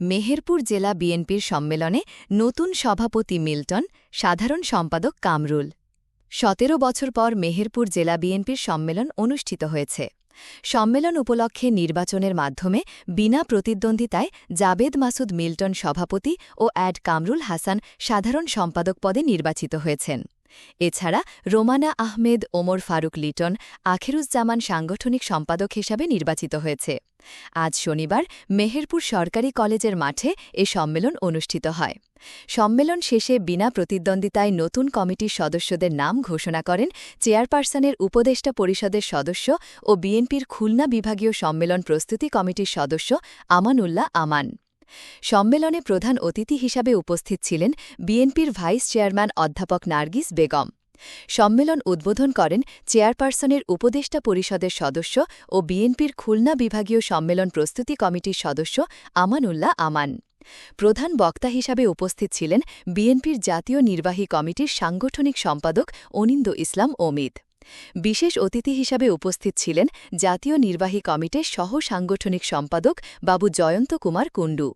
মেহেরপুর জেলা বিএনপির সম্মেলনে নতুন সভাপতি মিল্টন, সাধারণ সম্পাদক কামরুল। সতেরো বছর পর মেহেরপুর জেলা বিএনপির সম্মেলন অনুষ্ঠিত হয়েছে। সম্মেলন উপলক্ষে নির্বাচনের মাধ্যমে বিনা প্রতিদ্বন্দ্বিতায় জাবেদ মাসুদ মিল্টন সভাপতি ও অ্যাড কামরুল হাসান সাধারণ সম্পাদক পদে নির্বাচিত হয়েছেন। এছাড়া রোমানা আহমেদ, ওমর ফারুক লিটন, আখেরুজ্জামান সাংগঠনিক সম্পাদক হিসাবে নির্বাচিত হয়েছে। আজ শনিবার মেহেরপুর সরকারি কলেজের মাঠে এ সম্মেলন অনুষ্ঠিত হয়। সম্মেলন শেষে বিনা প্রতিদ্বন্দ্বিতায় নতুন কমিটির সদস্যদের নাম ঘোষণা করেন চেয়ারপারসনের উপদেষ্টা পরিষদের সদস্য ও বিএনপির খুলনা বিভাগীয় সম্মেলন প্রস্তুতি কমিটির সদস্য আমানুল্লাহ আমান। সম্মেলনে প্রধান অতিথি হিসাবে উপস্থিত ছিলেন বিএনপির ভাইস চেয়ারম্যান অধ্যাপক নার্গিস বেগম। সম্মেলন উদ্বোধন করেন চেয়ারপারসনের উপদেষ্টা পরিষদের সদস্য ও বিএনপির খুলনা বিভাগীয় সম্মেলন প্রস্তুতি কমিটির সদস্য আমানুল্লাহ আমান। প্রধান বক্তা হিসাবে উপস্থিত ছিলেন বিএনপির জাতীয় নির্বাহী কমিটির সাংগঠনিক সম্পাদক অনিন্দ ইসলাম অমিত বিশেষ অতিথি হিসাবে উপস্থিত ছিলেন জাতীয় নির্বাহী কমিটির সহ সাংগঠনিক সম্পাদক বাবু জয়ন্ত কুমার কুণ্ডু।